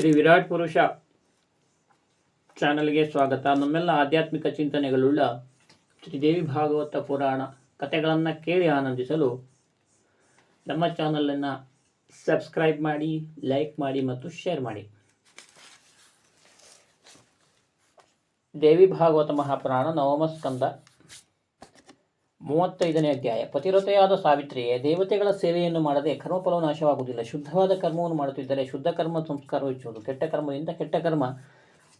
ಶ್ರೀ ವಿರಾಟ್ ಪುರುಷ ಚಾನಲ್ಗೆ ಸ್ವಾಗತ. ನಮ್ಮೆಲ್ಲ ಆಧ್ಯಾತ್ಮಿಕ ಚಿಂತನೆಗಳುಳ್ಳ ಶ್ರೀದೇವಿ ಭಾಗವತ ಪುರಾಣ ಕಥೆಗಳನ್ನು ಕೇಳಿ ಆನಂದಿಸಲು ನಮ್ಮ ಚಾನಲನ್ನು ಸಬ್ಸ್ಕ್ರೈಬ್ ಮಾಡಿ, ಲೈಕ್ ಮಾಡಿ ಮತ್ತು ಶೇರ್ ಮಾಡಿ. ದೇವಿ ಭಾಗವತ ಮಹಾಪುರಾಣ ನವಮ ಸ್ಕಂದ ಮೂವತ್ತೈದನೇ ಅಧ್ಯಾಯ. ಪತಿರತೆಯಾದ ಸಾವಿತ್ರಿಯೇ, ದೇವತೆಗಳ ಸೇವೆಯನ್ನು ಮಾಡದೆ ಕರ್ಮಫಲವು ನಾಶವಾಗುವುದಿಲ್ಲ. ಶುದ್ಧವಾದ ಕರ್ಮವನ್ನು ಮಾಡುತ್ತಿದ್ದರೆ ಶುದ್ಧ ಕರ್ಮ ಸಂಸ್ಕಾರವು ಹೆಚ್ಚುವುದು. ಕೆಟ್ಟ ಕರ್ಮದಿಂದ ಕೆಟ್ಟ ಕರ್ಮ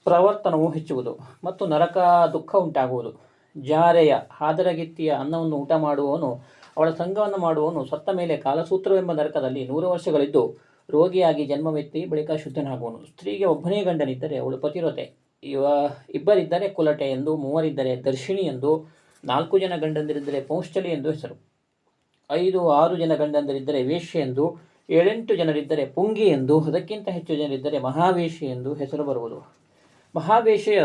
ಪ್ರವರ್ತನವು ಹೆಚ್ಚುವುದು ಮತ್ತು ನರಕ ದುಃಖ ಉಂಟಾಗುವುದು. ಜಾರೆಯ ಹಾದರಗಿತ್ತಿಯ ಅನ್ನವನ್ನು ಊಟ ಮಾಡುವವನು, ಅವಳ ಸಂಘವನ್ನು ಮಾಡುವವನು ಸತ್ತ ಮೇಲೆ ಕಾಲಸೂತ್ರವೆಂಬ ನರಕದಲ್ಲಿ ನೂರು ವರ್ಷಗಳಿದ್ದು ರೋಗಿಯಾಗಿ ಜನ್ಮವೆತ್ತಿ ಬಳಿಕ ಶುದ್ಧನಾಗುವನು. ಸ್ತ್ರೀಗೆ ಒಬ್ಬನೇ ಗಂಡನಿದ್ದರೆ ಅವಳು ಪತಿರತೆ ಇವ ಇಬ್ಬರಿದ್ದರೆ ಕುಲಟೆ ಎಂದು, ಮೂವರಿದ್ದರೆ ದರ್ಶಿಣಿ ಎಂದು ನಾಲ್ಕು ಜನ ಗಂಡಂದಿರಿದ್ದರೆ ಪೌಂಶ್ಚಲಿ ಎಂದು ಹೆಸರು. ಐದು, ಆರು ಜನ ಗಂಡಂದಿರಿದ್ದರೆ ವೇಶ್ಯೆ ಎಂದು, ಏಳೆಂಟು ಜನರಿದ್ದರೆ ಪುಂಗಿ ಎಂದು, ಅದಕ್ಕಿಂತ ಹೆಚ್ಚು ಜನರಿದ್ದರೆ ಮಹಾವೇಶಿ ಎಂದು ಹೆಸರು ಬರುವುದು. ಮಹಾವೇಶೆಯ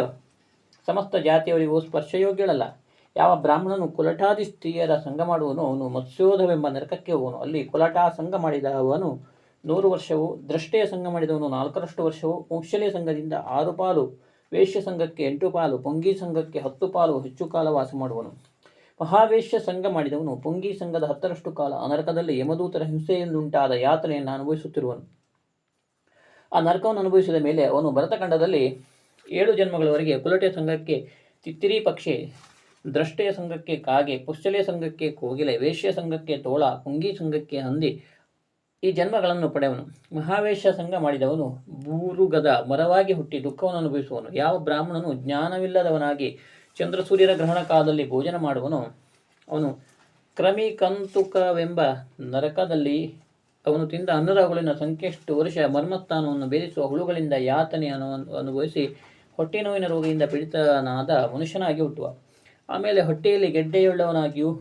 ಸಮಸ್ತ ಜಾತಿಯವರಿಗೂ ಸ್ಪರ್ಶಯೋಗ್ಯಳಲ್ಲ ಯಾವ ಬ್ರಾಹ್ಮಣನು ಕುಲಟಾದಿ ಸ್ತ್ರೀಯರ ಸಂಘ ಮಾಡುವನು, ಅವನು ಮತ್ಸ್ಯೋಧವೆಂಬ ನರಕಕ್ಕೆ ಹೋಗುವನು. ಅಲ್ಲಿ ಕುಲಟಾ ಸಂಘ ಮಾಡಿದ ಅವನು ನೂರು ವರ್ಷವು ದೃಷ್ಟೆಯ ಸಂಘ ಮಾಡಿದವನು ನಾಲ್ಕರಷ್ಟು ವರ್ಷವು ಪುಂಶಲಿಯ ಸಂಘದಿಂದ ಆರು ಪಾಲು ವೇಶ್ಯ ಸಂಘಕ್ಕೆ ಎಂಟು ಪಾಲು, ಪೊಂಗಿ ಸಂಘಕ್ಕೆ ಹತ್ತು ಪಾಲು ಹೆಚ್ಚು ಕಾಲ ವಾಸ ಮಾಡುವನು. ಮಹಾವೇಶ್ಯ ಸಂಘ ಮಾಡಿದವನು ಪೊಂಗಿ ಸಂಘದ ಹತ್ತರಷ್ಟು ಕಾಲ ನರಕದಲ್ಲಿ ಯಮದೂತರ ಹಿಂಸೆಯಿಂದುಂಟಾದ ಯಾತನೆಯನ್ನು ಅನುಭವಿಸುತ್ತಿರುವನು. ಆ ನರಕವನ್ನು ಅನುಭವಿಸಿದ ಮೇಲೆ ಅವನು ಭರತಖಂಡದಲ್ಲಿ ಏಳು ಜನ್ಮಗಳವರೆಗೆ ಕುಲಟೆ ಸಂಘಕ್ಕೆ, ತಿತ್ತಿರಿ ಪಕ್ಷೆ, ದ್ರಷ್ಟೆಯ ಸಂಘಕ್ಕೆ ಕಾಗೆ ಪುಶ್ಚಲೆಯ ಸಂಘಕ್ಕೆ ಕೋಗಿಲೆ, ವೇಶ್ಯ ಸಂಘಕ್ಕೆ ತೋಳ, ಪುಂಗಿ ಸಂಘಕ್ಕೆ ಹಂದಿ ಈ ಜನ್ಮಗಳನ್ನು ಪಡೆಯವನು ಮಹಾವೇಶ ಸಂಘ ಮಾಡಿದವನು ಬೂರುಗದ ಮರವಾಗಿ ಹುಟ್ಟಿ ದುಃಖವನ್ನು ಅನುಭವಿಸುವನು. ಯಾವ ಬ್ರಾಹ್ಮಣನು ಜ್ಞಾನವಿಲ್ಲದವನಾಗಿ ಚಂದ್ರ ಸೂರ್ಯರ ಗ್ರಹಣ ಕಾಲದಲ್ಲಿ ಭೋಜನ ಮಾಡುವನು, ಅವನು ಕ್ರಮಿಕಂತುಕವೆಂಬ ನರಕದಲ್ಲಿ ಅವನು ತಿಂದ ಅನ್ನದ ಹುಳಿನ ಸಂಖ್ಯೆಷ್ಟು ವರ್ಷ ಮರ್ಮಸ್ಥಾನವನ್ನು ಭೇದಿಸುವ ಹುಳುಗಳಿಂದ ಯಾತನೆಯನ್ನು ಅನುಭವಿಸಿ ಹೊಟ್ಟೆ ನೋವಿನ ರೋಗದಿಂದ ಪೀಡಿತನಾದ ಮನುಷ್ಯನಾಗಿ ಹುಟ್ಟುವ. ಆಮೇಲೆ ಹೊಟ್ಟೆಯಲ್ಲಿ ಗೆಡ್ಡೆಯುಳ್ಳವನಾಗಿಯೂ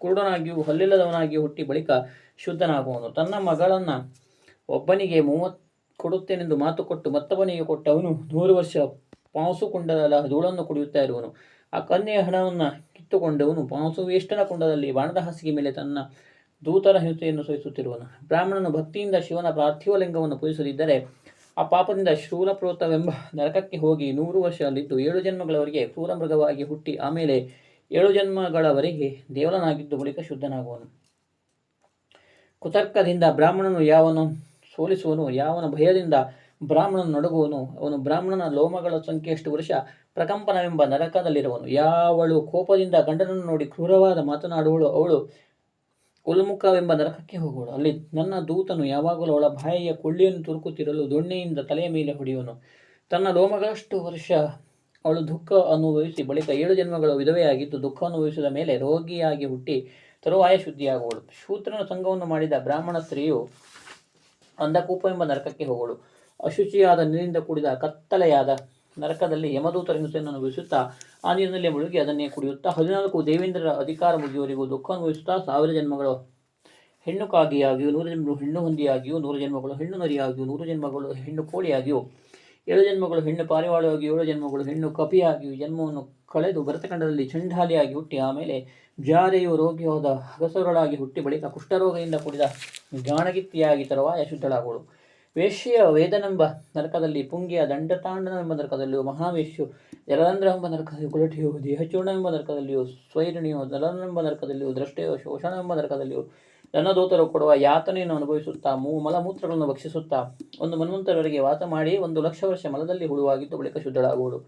ಕುರುಡನಾಗಿಯೂ ಹಲ್ಲಿಲ್ಲದವನಾಗಿಯೂ ಹುಟ್ಟಿ ಬಳಿಕ ಶುದ್ಧನಾಗುವನು. ತನ್ನ ಮಗಳನ್ನು ಒಬ್ಬನಿಗೆ ಮೂವತ್ತು ಕೊಡುತ್ತೇನೆಂದು ಮಾತು ಕೊಟ್ಟು ಮತ್ತೊಬ್ಬನಿಗೆ ಕೊಟ್ಟವನು ನೂರು ವರ್ಷ ಪಾಂಸು ಕುಂಡದಲ್ಲ, ಧೂಳನ್ನು ಕುಡಿಯುತ್ತಾ ಇರುವನು. ಆ ಕನ್ಯೆಯ ಹಣವನ್ನು ಕಿತ್ತುಕೊಂಡವನು ಪಾಂಸು ವೇಷ್ಟನ ಕುಂಡದಲ್ಲಿ ಬಾಣದ ಹಾಸಿಗೆ ಮೇಲೆ ತನ್ನ ದೂತರ ಹಿಂಸೆಯನ್ನು ಸಹಿಸುತ್ತಿರುವನು. ಬ್ರಾಹ್ಮಣನು ಭಕ್ತಿಯಿಂದ ಶಿವನ ಪಾರ್ಥಿವ ಲಿಂಗವನ್ನು ಪೂಜಿಸದಿದ್ದರೆ ಆ ಪಾಪದಿಂದ ಶೂಲಪ್ರೋತವೆಂಬ ನರಕಕ್ಕೆ ಹೋಗಿ ನೂರು ವರ್ಷ ಅಲ್ಲಿದ್ದು ಏಳು ಜನ್ಮಗಳವರೆಗೆ ಕ್ರೂರ ಮೃಗವಾಗಿ ಹುಟ್ಟಿ ಆಮೇಲೆ ಏಳು ಜನ್ಮಗಳವರೆಗೆ ದೇವಲನಾಗಿದ್ದು ಬಳಿಕ ಶುದ್ಧನಾಗುವನು. ಕುತರ್ಕದಿಂದ ಬ್ರಾಹ್ಮಣನು ಯಾವನು ಸೋಲಿಸುವನು, ಯಾವನ ಭಯದಿಂದ ಬ್ರಾಹ್ಮಣನು ನಡುಗುವನು, ಅವನು ಬ್ರಾಹ್ಮಣನ ಲೋಮಗಳ ಸಂಖ್ಯೆಯಷ್ಟು ವರ್ಷ? ಪ್ರಕಂಪನವೆಂಬ ನರಕದಲ್ಲಿರುವನು. ಯಾವಳು ಕೋಪದಿಂದ ಗಂಡನನ್ನು ನೋಡಿ ಕ್ರೂರವಾದ ಮಾತನಾಡುವಳು, ಅವಳು ಉಲ್ಮುಖವೆಂಬ ನರಕಕ್ಕೆ ಹೋಗುವಳು. ಅಲ್ಲಿ ನನ್ನ ದೂತನು ಯಾವಾಗಲೂ ಅವಳ ಬಾಯಿಯ ಕೊಳ್ಳಿಯನ್ನು ತುರುಕುತ್ತಿರಲು ದೊಣ್ಣೆಯಿಂದ ತಲೆಯ ಮೇಲೆ ಹೊಡೆಯುವನು. ತನ್ನ ಲೋಮಗಳಷ್ಟು ವರ್ಷ ಅವಳು ದುಃಖ ಅನುಭವಿಸಿ, ಬಳಿಕ ಏಳು ಜನ್ಮಗಳು ವಿಧವೆಯಾಗಿದ್ದು ದುಃಖ ಅನುಭವಿಸಿದ ಮೇಲೆ ರೋಗಿಯಾಗಿ ಹುಟ್ಟಿ ತರುವಾಯ ಶುದ್ಧಿಯಾಗುವಳು. ಶೂತ್ರನ ಸಂಘವನ್ನು ಮಾಡಿದ ಬ್ರಾಹ್ಮಣ ಸ್ತ್ರೀಯು ಅಂಧಕೂಪ ಎಂಬ ನರಕಕ್ಕೆ ಹೋಗಳು ಅಶುಚಿಯಾದ ನೀರಿನಿಂದ ಕೂಡಿದ ಕತ್ತಲೆಯಾದ ನರಕದಲ್ಲಿ ಯಮದೂತರ ಹಿಂಸೆಯನ್ನು ಅನುಭವಿಸುತ್ತಾ, ಆ ನೀರಿನಲ್ಲಿ ಮುಳುಗಿ ಅದನ್ನೇ ಕುಡಿಯುತ್ತಾ, ಹದಿನಾಲ್ಕು ದೇವೇಂದ್ರರ ಅಧಿಕಾರ ಮುಗಿಯುವವರೆಗೂ ದುಃಖ ಅನುಭವಿಸುತ್ತಾ, ಸಾವಿರ ಜನ್ಮಗಳು ಹೆಣ್ಣು ಕಾಗಿಯಾಗಿಯೂ, ನೂರು ಜನ್ಮಗಳು ಹೆಣ್ಣು ಹೊಂದಿಯಾಗಿಯೂ, ನೂರು ಜನ್ಮಗಳು ಹೆಣ್ಣು ನರಿಯಾಗಿಯೂ, ನೂರು ಜನ್ಮಗಳು ಹೆಣ್ಣು ಕೋಳಿಯಾಗಿಯೂ, ಏಳು ಜನ್ಮಗಳು ಹೆಣ್ಣು ಪಾರಿವಾಳವಾಗಿ ಏಳು ಜನ್ಮಗಳು ಹೆಣ್ಣು ಕಪಿಯಾಗಿಯೂ, ಜನ್ಮವನ್ನು ಕಳೆದು ಭರತಖಂಡದಲ್ಲಿ ಚಂಡಾಲಿಯಾಗಿ ಹುಟ್ಟಿ, ಆಮೇಲೆ ಜಾರೆಯು ರೋಗಿಯೋದ ಹಗಸರಳಾಗಿ ಹುಟ್ಟಿ ಬಳಿಕ ಕುಷ್ಠರೋಗದಿಂದ ಕೂಡಿದ ಗಾಣಗಿತ್ತಿಯಾಗಿ ತರುವಾಯ ಶುದ್ಧಳಾಗುವಳು. ವೇಶ್ಯೆಯ ವೇದನೆಂಬ ನರಕದಲ್ಲಿ ಪುಂಗಿಯ ದಂಡತಾಂಡನವೆಂಬ ನರಕದಲ್ಲಿಯೂ ಮಹಾವೇಶ್ಯು ಜಲರಂಧ್ರ ಎಂಬ ನರಕದಲ್ಲಿ ಕುಲಟಿಯು ದೇಹಚೂರ್ಣ ಎಂಬ ನರಕದಲ್ಲಿಯೂ ಸ್ವೈರಣಿಯು ಜಲನೆಂಬ ನರಕದಲ್ಲಿಯೂ ದೃಷ್ಟೆಯು ಶೋಷಣ ಎಂಬ ನರಕದಲ್ಲಿಯೂ ಧನದೂತರು ಕೊಡುವ ಯಾತನೆಯನ್ನು ಅನುಭವಿಸುತ್ತಾ ಮೂ ಮಲಮೂತ್ರಗಳನ್ನು ಭಕ್ಷಿಸುತ್ತಾ ಒಂದು ಮನ್ವಂತರವರೆಗೆ ವಾಸ ಮಾಡಿ ಒಂದು ಲಕ್ಷ ವರ್ಷ ಮಲದಲ್ಲಿ ಹುಳುವಾಗಿದ್ದು ಬಳಿಕ ಶುದ್ಧಳಾಗುವುದು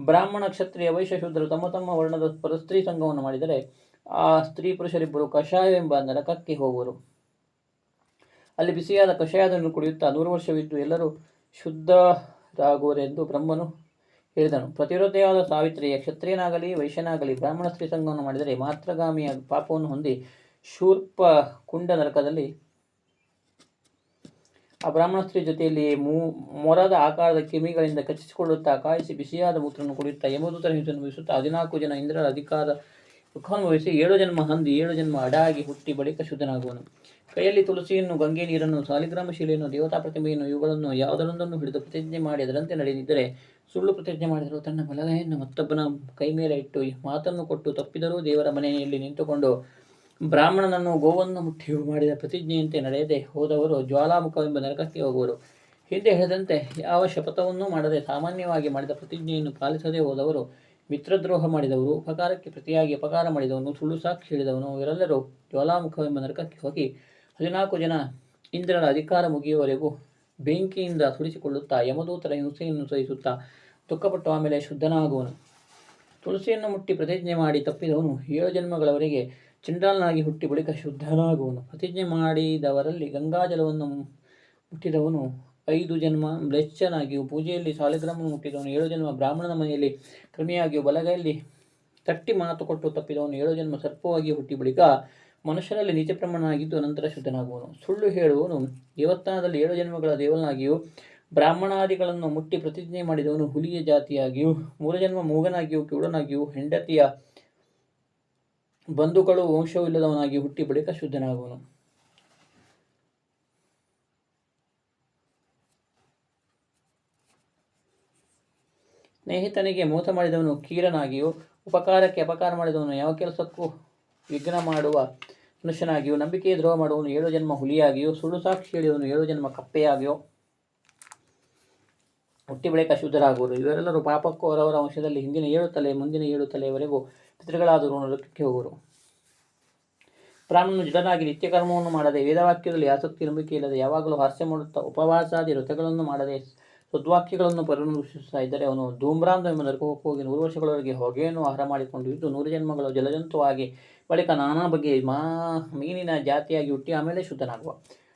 ಬ್ರಾಹ್ಮಣ ಕ್ಷತ್ರಿಯ ವೈಶ್ಯ ಶುದ್ಧರು ತಮ್ಮ ತಮ್ಮ ವರ್ಣದ ಪರಸ್ತ್ರೀ ಸಂಘವನ್ನು ಮಾಡಿದರೆ ಆ ಸ್ತ್ರೀ ಪುರುಷರಿಬ್ಬರು ಕಷಾಯವೆಂಬ ನರಕಕ್ಕೆ ಹೋಗುವರು. ಅಲ್ಲಿ ಬಿಸಿಯಾದ ಕಷಾಯದನ್ನು ಕುಡಿಯುತ್ತಾ ನೂರು ವರ್ಷವಿದ್ದು ಎಲ್ಲರೂ ಶುದ್ಧರಾಗುವರೆಂದು ಬ್ರಹ್ಮನು ಹೇಳಿದನು. ಪ್ರತಿರೋಧೆಯಾದ ಸಾವಿತ್ರಿಯ, ಕ್ಷತ್ರಿಯನಾಗಲಿ, ವೈಶ್ಯನಾಗಲಿ, ಬ್ರಾಹ್ಮಣ ಸ್ತ್ರೀ ಸಂಘವನ್ನು ಮಾಡಿದರೆ ಮಾತ್ರಗಾಮಿಯ ಪಾಪವನ್ನು ಹೊಂದಿ ಶೂರ್ಪ ಕುಂಡ ನರಕದಲ್ಲಿ ಆ ಬ್ರಾಹ್ಮಣ ಸ್ತ್ರೀ ಜೊತೆಯಲ್ಲಿ ಮೂ, ಮೊರದ ಆಕಾರದ ಕಿಮಿಗಳಿಂದ ಕಚ್ಚಿಸಿಕೊಳ್ಳುತ್ತಾ ಕಾಯಿಸಿ ಬಿಸಿಯಾದ ಮೂತ್ರವನ್ನು ಕುಡಿಯುತ್ತಾ ಯಮದೂತರ ಹಿಂಸೆಯನ್ನು ಮುಗಿಸುತ್ತಾ ಹದಿನಾಲ್ಕು ಜನ ಇಂದ್ರರ ಅಧಿಕಾರ ಸುಖಾನುಭವಿಸಿ ಏಳು ಜನ್ಮ ಹಂದಿ, ಏಳು ಜನ್ಮ ಅಡಾಗಿ ಹುಟ್ಟಿ ಬಳಿಕ ಶುದ್ಧನಾಗುವನು. ಕೈಯಲ್ಲಿ ತುಳಸಿಯನ್ನು, ಗಂಗೆ ನೀರನ್ನು, ಸಾಲಿಗ್ರಾಮ ಶಿಲೆಯನ್ನು, ದೇವತಾ ಪ್ರತಿಮೆಯನ್ನು, ಇವುಗಳನ್ನು ಯಾವುದರೊಂದನ್ನು ಹಿಡಿದು ಪ್ರತಿಜ್ಞೆ ಮಾಡಿ ಅದರಂತೆ ನಡೆದಿದ್ದರೆ ಸುಳ್ಳು ಪ್ರತಿಜ್ಞೆ ಮಾಡಿದರೂ ತನ್ನ ಬಲಗೈಯನ್ನು ಮತ್ತೊಬ್ಬನ ಕೈ ಮೇಲೆ ಇಟ್ಟು ಮಾತನ್ನು ಕೊಟ್ಟು ತಪ್ಪಿದರೂ ದೇವರ ಮನೆಯಲ್ಲಿ ನಿಂತುಕೊಂಡು ಬ್ರಾಹ್ಮಣನನ್ನು ಗೋವನ್ನು ಮುಟ್ಟಿ ಮಾಡಿದ ಪ್ರತಿಜ್ಞೆಯಂತೆ ನಡೆಯದೆ ಹೋದವರು ಜ್ವಾಲಾಮುಖವೆಂಬ ನರಕಕ್ಕೆ ಹೋಗುವರು. ಹಿಂದೆ ಹೇಳಿದಂತೆ ಯಾವ ಶಪಥವನ್ನೂ ಮಾಡದೆ ಸಾಮಾನ್ಯವಾಗಿ ಮಾಡಿದ ಪ್ರತಿಜ್ಞೆಯನ್ನು ಪಾಲಿಸದೇ ಹೋದವರು ಮಿತ್ರದ್ರೋಹ ಮಾಡಿದವರು ಉಪಕಾರಕ್ಕೆ ಪ್ರತಿಯಾಗಿ ಅಪಕಾರ ಮಾಡಿದವನು, ಸುಳ್ಳು ಸಾಕ್ಷಿ ಹೇಳಿದವನು, ಇವರೆಲ್ಲರೂ ಜ್ವಾಲಾಮುಖವೆಂಬ ನರಕಕ್ಕೆ ಹೋಗಿ ಹದಿನಾಲ್ಕು ಜನ ಇಂದ್ರರ ಅಧಿಕಾರ ಮುಗಿಯುವವರೆಗೂ ಬೆಂಕಿಯಿಂದ ಸುಡಿಸಿಕೊಳ್ಳುತ್ತಾ ಯಮದೂತರ ಹಿಂಸೆಯನ್ನು ಸಹಿಸುತ್ತಾ ದುಃಖಪಟ್ಟು ಆಮೇಲೆ ಶುದ್ಧನಾಗುವನು. ತುಳಸಿಯನ್ನು ಮುಟ್ಟಿ ಪ್ರತಿಜ್ಞೆ ಮಾಡಿ ತಪ್ಪಿದವನು ಏಳು ಜನ್ಮಗಳವರೆಗೆ ಚಂಡಾಲನಾಗಿ ಹುಟ್ಟಿ ಬಳಿಕ ಶುದ್ಧನಾಗುವನು. ಪ್ರತಿಜ್ಞೆ ಮಾಡಿದವರಲ್ಲಿ ಗಂಗಾಜಲವನ್ನು ಮುಟ್ಟಿದವನು ಐದು ಜನ್ಮ ಮ್ಲೇಚ್ಛನಾಗಿಯೂ ಪೂಜೆಯಲ್ಲಿ ಸಾಲಿಗ್ರಾಮವನ್ನು ಮುಟ್ಟಿದವನು ಏಳು ಜನ್ಮ, ಬ್ರಾಹ್ಮಣನ ಮನೆಯಲ್ಲಿ ಕ್ರಮಿಯಾಗಿಯೂ ಬಲಗೈಯಲ್ಲಿ ತಟ್ಟಿ ಮಾತು ಕೊಟ್ಟು ತಪ್ಪಿದವನು ಏಳು ಜನ್ಮ ಸರ್ಪವಾಗಿ ಹುಟ್ಟಿ ಬಳಿಕ ಮನುಷ್ಯರಲ್ಲಿ ನಿಜ ಪ್ರಮಾಣನಾಗಿದ್ದು ನಂತರ ಶುದ್ಧನಾಗುವನು. ಸುಳ್ಳು ಹೇಳುವನು ದೇವಸ್ಥಾನದಲ್ಲಿ ಏಳು ಜನ್ಮಗಳ ದೇವನಾಗಿಯೂ ಬ್ರಾಹ್ಮಣಾದಿಗಳನ್ನು ಮುಟ್ಟಿ ಪ್ರತಿಜ್ಞೆ ಮಾಡಿದವನು ಹುಲಿಯ ಜಾತಿಯಾಗಿಯೂ ಮೂರು ಜನ್ಮ ಮೂಗನಾಗಿಯೂ ಕಿವುಡನಾಗಿಯೂ ಹೆಂಡತಿಯ ಬಂಧುಗಳು ವಂಶವಿಲ್ಲದವನಾಗಿ ಹುಟ್ಟಿ ಬಳಿಕ ಶುದ್ಧನಾಗುವನು. ಸ್ನೇಹಿತನಿಗೆ ಮೋಸ ಮಾಡಿದವನು ಕೀರನಾಗಿಯೂ ಉಪಕಾರಕ್ಕೆ ಅಪಕಾರ ಮಾಡಿದವನು ಯಾವ ಕೆಲಸಕ್ಕೂ ವಿಘ್ನ ಮಾಡುವ ಮನುಷ್ಯನಾಗಿಯೂ ನಂಬಿಕೆ ದ್ರೋಹ ಮಾಡುವವನು ಏಳು ಜನ್ಮ ಹುಲಿಯಾಗಿಯೂ, ಸುಳ್ಳು ಸಾಕ್ಷಿ ಹೇಳಿದವನು ಏಳು ಜನ್ಮ ಕಪ್ಪೆಯಾಗಿಯೋ ಹುಟ್ಟಿ ಬಳಿಕ ಶುದ್ಧರಾಗುವರು ಇವರೆಲ್ಲರೂ ಪಾಪಕ್ಕೂ ಅವರವರ ವಂಶದಲ್ಲಿ ಹಿಂದಿನ ಏಳು ತಲೆ, ಮುಂದಿನ ಏಳು ತಲೆಯವರೆಗೂ ಪಿತೃಗಳಾದರೂ ನರಕಕ್ಕೆ ಹೋಗುವರು. ಪ್ರಾಣನು ಜಡನಾಗಿ ನಿತ್ಯಕರ್ಮವನ್ನು ಮಾಡದೆ ವೇದವಾಕ್ಯದಲ್ಲಿ ಆಸಕ್ತಿ, ನಂಬಿಕೆ ಇಲ್ಲದೆ ಯಾವಾಗಲೂ ಹಾಸ್ಯ ಮಾಡುತ್ತಾ ಉಪವಾಸಾದಿ ವ್ರತಗಳನ್ನು ಮಾಡದೆ ಸದ್ವಾಕ್ಯಗಳನ್ನು ಪರಿಣಮಿಸುತ್ತಾ ಇದ್ದರೆ ಅವನು ಧೂಮ್ರಾಂಧ ಎಂಬ ನರಕಕ್ಕೆ ಹೋಗಿ ನೂರು ವರ್ಷಗಳವರೆಗೆ ಹೊಗೆಯನ್ನು ಆಹಾರ ಮಾಡಿಕೊಂಡು ಇದ್ದು ನೂರು ಜನ್ಮಗಳು ಜಲಜಂತುವಾಗಿ ಬಳಿಕ ನಾನಾ ಬಗೆಯ ಮಾ ಮೀನಿನ ಜಾತಿಯಾಗಿ ಹುಟ್ಟಿ ಆಮೇಲೆ ಶುದ್ಧನಾಗುವ.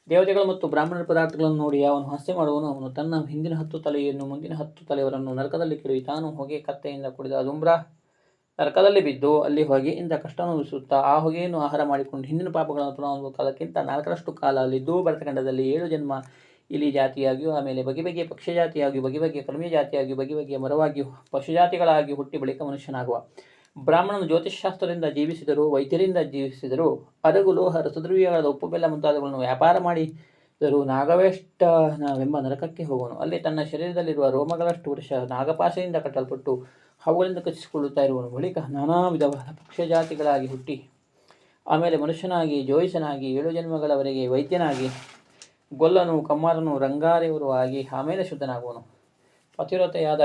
ದೇವತೆಗಳು ಮತ್ತು ಬ್ರಾಹ್ಮಣರ ಪದಾರ್ಥಗಳನ್ನು ನೋಡಿ ಅವನು ಹಾಸ್ಯ ಮಾಡುವನು. ಅವನು ತನ್ನ ಹಿಂದಿನ ಹತ್ತು ತಲೆಯನ್ನು ಮುಂದಿನ ಹತ್ತು ತಲೆಯವರನ್ನು ನರಕದಲ್ಲಿ ಕೆಡವಿ ತಾನು ಹೊಗೆ ಕತ್ತೆಯಿಂದ ಕುಡಿದ ಧೂಮ್ರ ನರಕದಲ್ಲಿ ಬಿದ್ದು ಅಲ್ಲಿ ಹೊಗೆಯಿಂದ ಕಷ್ಟ ಅನುಭವಿಸುತ್ತಾ ಆ ಹೊಗೆಯನ್ನು ಆಹಾರ ಮಾಡಿಕೊಂಡು ಹಿಂದಿನ ಪಾಪಗಳನ್ನು ಪುನಃ ಕಾಲಕ್ಕಿಂತ ನಾಲ್ಕರಷ್ಟು ಕಾಲ ಅಲ್ಲಿದ್ದೂ ಭರತಖಂಡದಲ್ಲಿ ಏಳು ಜನ್ಮ ಇಲಿ ಜಾತಿಯಾಗಿಯೂ, ಆಮೇಲೆ ಬಗೆ ಬಗೆಯ ಪಕ್ಷಿ ಜಾತಿಯಾಗಿಯೂ, ಬಗೆ ಬಗೆಯ ಕರ್ಮಿ ಜಾತಿಯಾಗಿಯೂ, ಬಗೆ ಬಗೆಯ ಮರವಾಗಿಯೂ ಪಶುಜಾತಿಗಳಾಗಿ ಹುಟ್ಟಿ ಬಳಿಕ ಮನುಷ್ಯನಾಗುವ. ಬ್ರಾಹ್ಮಣನು ಜ್ಯೋತಿಷಾಸ್ತ್ರದಿಂದ ಜೀವಿಸಿದರು, ವೈದ್ಯರಿಂದ ಜೀವಿಸಿದರು, ಅರಗು, ಲೋಹ ರಸದ್ರವ್ಯಗಳಾದ ಉಪ್ಪು, ಬೆಲ್ಲ ಮುಂತಾದವುಗಳನ್ನು ವ್ಯಾಪಾರ ಮಾಡಿದರು ನಾಗವೇಷ್ಟವೆಂಬ ನರಕಕ್ಕೆ ಹೋಗುವನು. ಅಲ್ಲಿ ತನ್ನ ಶರೀರದಲ್ಲಿರುವ ರೋಮಗಳಷ್ಟು ವರ್ಷ ನಾಗಪಾಸೆಯಿಂದ ಕಟ್ಟಲ್ಪಟ್ಟು ಅವುಗಳಿಂದ ಕಚ್ಚಿಸಿಕೊಳ್ಳುತ್ತಾ ಇರುವನು. ಬಳಿಕ ನಾನಾ ವಿಧವಾದ ಪಕ್ಷ ಜಾತಿಗಳಾಗಿ ಹುಟ್ಟಿ, ಆಮೇಲೆ ಮನುಷ್ಯನಾಗಿ ಜೋಯಿಸನಾಗಿ ಏಳು ಜನ್ಮಗಳವರೆಗೆ ವೈದ್ಯನಾಗಿ ಗೊಲ್ಲನು, ಕಮ್ಮಾರನು, ರಂಗಾರೆಯವರು ಆಗಿ ಆಮೇಲೆ ಶುದ್ಧನಾಗುವನು. ಪತಿವ್ರತೆಯಾದ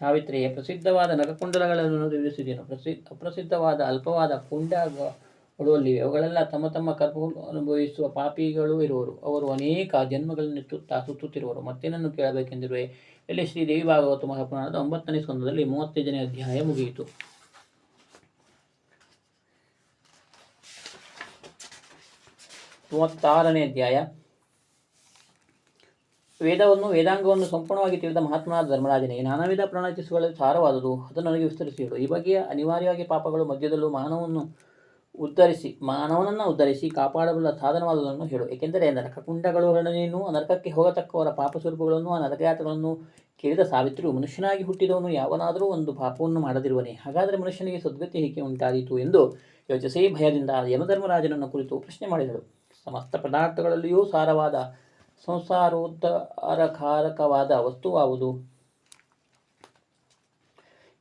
ಸಾವಿತ್ರಿಯೇ, ಪ್ರಸಿದ್ಧವಾದ ನರಕುಂಡಲಗಳನ್ನು ವಿವರಿಸಿದೆಯನು ಪ್ರಸಿದ್ಧ ಅಪ್ರಸಿದ್ಧವಾದ ಅಲ್ಪವಾದ ಕುಂಡಗಳಿವೆ ಅವುಗಳೆಲ್ಲ ತಮ್ಮ ತಮ್ಮ ಕರ್ಮ ಅನುಭವಿಸುವ ಪಾಪಿಗಳು ಇರುವರು. ಅವರು ಅನೇಕ ಜನ್ಮಗಳನ್ನು ತುತ್ತಾ ಸುತ್ತುತ್ತಿರುವರು. ಮತ್ತೇನನ್ನು ಕೇಳಬೇಕೆಂದಿರುವೆ? ಇಲ್ಲಿ ಶ್ರೀ ದೇವಿ ಭಾಗವತ ಮಹಾಪುರಾಣದ ಒಂಬತ್ತನೇ ಸ್ಕಂದದಲ್ಲಿ ಮೂವತ್ತೈದನೇ ಅಧ್ಯಾಯ ಮುಗಿಯಿತು. ಮೂವತ್ತಾರನೇ ಅಧ್ಯಾಯ. ವೇದವನ್ನು, ವೇದಾಂಗವನ್ನು ಸಂಪೂರ್ಣವಾಗಿ ತಿಳಿದ ಮಹಾತ್ಮನಾದ ಧರ್ಮರಾಜನೇ ನಾನಾ ವಿಧ ಪ್ರಣಾಚಿಸುಗಳಲ್ಲಿ ಸಾರವಾದುದು ಅದನ್ನು ನನಗೆ ವಿಸ್ತರಿಸಿ ಹೇಳು ಈ ಬಗೆಯ ಅನಿವಾರ್ಯವಾಗಿ ಪಾಪಗಳು ಮಧ್ಯದಲ್ಲೂ ಮಾನವನ್ನು ಉದ್ಧರಿಸಿ, ಮಾನವನನ್ನು ಉದ್ಧರಿಸಿ ಕಾಪಾಡಬಲ್ಲ ಸಾಧನವಾದುದನ್ನು ಹೇಳು. ಏಕೆಂದರೆ ನರಕಕುಂಡಗಳೊಡನೇನು ನರಕಕ್ಕೆ ಹೋಗತಕ್ಕವರ ಪಾಪ ಸ್ವರೂಪಗಳನ್ನು ಆ ನರಕಯಾತಗಳನ್ನು ಕೇಳಿದ ಸಾವಿತ್ರಿಯು, ಮನುಷ್ಯನಾಗಿ ಹುಟ್ಟಿದವನು ಯಾವನಾದರೂ ಒಂದು ಪಾಪವನ್ನು ಮಾಡದಿರುವನೇ. ಹಾಗಾದರೆ ಮನುಷ್ಯನಿಗೆ ಸದ್ಗತಿ ಹೇಗೆ ಉಂಟಾದೀತು ಎಂದು ಯೋಚಿಸಿ ಭಯದಿಂದ ಯಮಧರ್ಮರಾಜನನ್ನು ಕುರಿತು ಪ್ರಶ್ನೆ ಮಾಡಿದಳು. ಸಮಸ್ತ ಪದಾರ್ಥಗಳಲ್ಲಿಯೂ ಸಾರವಾದ ಸಂಸಾರೋದ್ಧಾರಕಾರಕವಾದ ವಸ್ತುವಾವುದು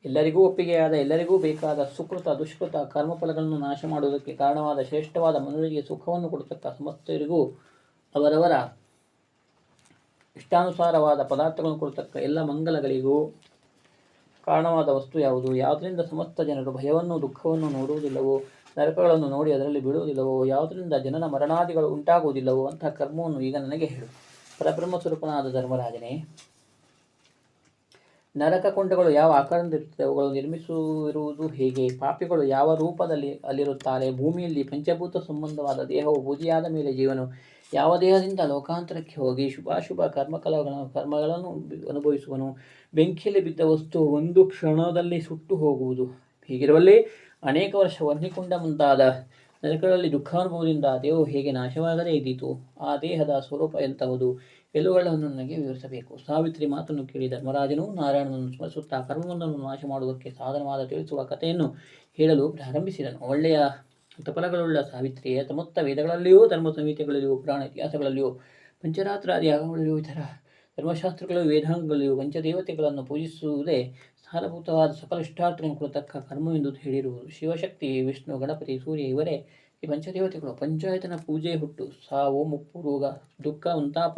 ಎಲ್ಲರಿಗೂ ಒಪ್ಪಿಗೆಯಾದ, ಎಲ್ಲರಿಗೂ ಬೇಕಾದ ಸುಕೃತ, ದುಷ್ಕೃತ ಕರ್ಮಫಲಗಳನ್ನು ನಾಶ ಮಾಡುವುದಕ್ಕೆ ಕಾರಣವಾದ ಶ್ರೇಷ್ಠವಾದ ಮನುಷ್ಯರಿಗೆ ಸುಖವನ್ನು ಕೊಡತಕ್ಕ ಸಮಸ್ತರಿಗೂ ಅವರವರ ಇಷ್ಟಾನುಸಾರವಾದ ಪದಾರ್ಥಗಳನ್ನು ಕೊಡತಕ್ಕ ಎಲ್ಲ ಮಂಗಲಗಳಿಗೂ ಕಾರಣವಾದ ವಸ್ತು ಯಾವುದು? ಯಾವುದರಿಂದ ಸಮಸ್ತ ಜನರು ಭಯವನ್ನು, ದುಃಖವನ್ನು ನೋಡುವುದಿಲ್ಲವೋ? ನರಕಗಳನ್ನು ನೋಡಿ ಅದರಲ್ಲಿ ಬಿಡುವುದಿಲ್ಲವೋ ಯಾವುದರಿಂದ ಜನನ ಮರಣಾದಿಗಳು ಉಂಟಾಗುವುದಿಲ್ಲವೋ ಅಂತಹ ಕರ್ಮವನ್ನು ಈಗ ನನಗೆ ಹೇಳು. ಪರಬ್ರಹ್ಮ ಸ್ವರೂಪನಾದ ಧರ್ಮರಾಜನೇ, ನರಕ ಕುಂಡಗಳು ಯಾವ ಆಕಾರದಲ್ಲಿರುತ್ತವೆ? ಅವುಗಳು ನಿರ್ಮಿಸಿರುವುದು ಹೇಗೆ? ಪಾಪಿಗಳು ಯಾವ ರೂಪದಲ್ಲಿ ಅಲ್ಲಿರುತ್ತಾರೆ? ಭೂಮಿಯಲ್ಲಿ ಪಂಚಭೂತ ಸಂಬಂಧವಾದ ದೇಹವು ಬೂದಿಯಾದ ಮೇಲೆ ಜೀವನು, ಯಾವ ದೇಹದಿಂದ ಲೋಕಾಂತರಕ್ಕೆ ಹೋಗಿ ಶುಭಾಶುಭ ಕರ್ಮಕಲಗಳನ್ನು ಕರ್ಮಗಳನ್ನು ಅನುಭವಿಸುವನು? ಬೆಂಕಿಯಲ್ಲಿ ಬಿದ್ದ ವಸ್ತು ಒಂದು ಕ್ಷಣದಲ್ಲಿ ಸುಟ್ಟು ಹೋಗುವುದು ಹೀಗಿರುವಲ್ಲಿ ಅನೇಕ ವರ್ಷ ವರ್ಣಿಕೊಂಡ ಮುಂತಾದ ನರಕಗಳಲ್ಲಿ ದುಃಖಾನುಭವದಿಂದ ದೇಹವು ಹೇಗೆ ನಾಶವಾಗದೇ ಇದ್ದಿತು, ಆ ದೇಹದ ಸ್ವರೂಪ ಎಂತಹುದು ಎಲ್ಲುಗಳನ್ನು ನನಗೆ ವಿವರಿಸಬೇಕು. ಸಾವಿತ್ರಿ ಮಾತನ್ನು ಕೇಳಿ ಧರ್ಮರಾಜನು ನಾರಾಯಣನನ್ನು ಸ್ಮರಿಸುತ್ತಾ ಕರ್ಮವೊಂದನ್ನು ನಾಶ ಮಾಡುವುದಕ್ಕೆ ಸಾಧನವಾದ ತಿಳಿಸುವ ಕಥೆಯನ್ನು ಹೇಳಲು ಪ್ರಾರಂಭಿಸಿದನು. ಒಳ್ಳೆಯ ತಪಲಗಳುಳ್ಳ ಸಾವಿತ್ರಿಯ ಸಮತ್ತ ವೇದಗಳಲ್ಲಿಯೂ, ಧರ್ಮ ಸಂಹಿತೆಗಳಲ್ಲಿಯೂ, ಪುರಾಣ ಇತಿಹಾಸಗಳಲ್ಲಿಯೂ, ಪಂಚರಾತ್ರಾದಿ ಯಾಗಗಳಲ್ಲಿಯೂ, ಇತರ ಧರ್ಮಶಾಸ್ತ್ರಗಳು ವೇದಾಂಗಗಳಲ್ಲಿಯೂ ಪಂಚದೇವತೆಗಳನ್ನು ಪೂಜಿಸುವುದೇ ಸಾರಭೂತವಾದ ಸಕಲ ಇಷ್ಟಾರ್ಥಗಳನ್ನು ಕೊಡತಕ್ಕ ಕರ್ಮವೆಂದು ಹೇಳಿರುವುದು. ಶಿವಶಕ್ತಿ, ವಿಷ್ಣು, ಗಣಪತಿ, ಸೂರ್ಯ ಇವರೇ. ಈ ಪಂಚದೇವತೆಗಳು ಪಂಚಾಯತನ ಪೂಜೆ ಹುಟ್ಟು. ಸಾವು, ಮುಪ್ಪು, ರೋಗ, ದುಃಖ, ಉಂತಾಪ